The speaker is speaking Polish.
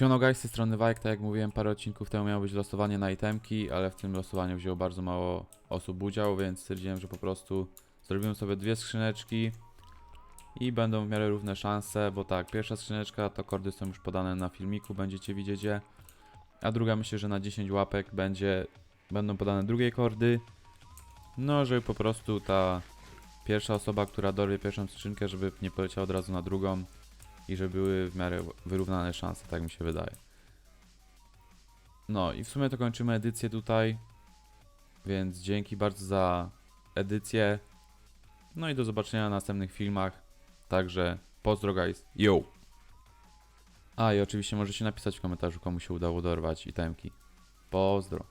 Siemano guys, z tej strony Wajek, tak jak mówiłem parę odcinków temu miało być losowanie na itemki, ale w tym losowaniu wzięło bardzo mało osób udział, więc stwierdziłem, że po prostu zrobimy sobie dwie skrzyneczki i będą w miarę równe szanse, bo tak, pierwsza skrzyneczka to kordy są już podane na filmiku, będziecie widzieć je, a druga myślę, że na 10 łapek będzie, będą podane drugie kordy, no żeby po prostu ta pierwsza osoba, która dorwie pierwszą skrzynkę, żeby nie poleciała od razu na drugą, i że były w miarę wyrównane szanse, tak mi się wydaje. No i w sumie to kończymy edycję tutaj, więc dzięki bardzo za edycję. No i do zobaczenia na następnych filmach. Także pozdro guys, yo! A i oczywiście możecie napisać w komentarzu komu się udało dorwać itemki. Pozdro!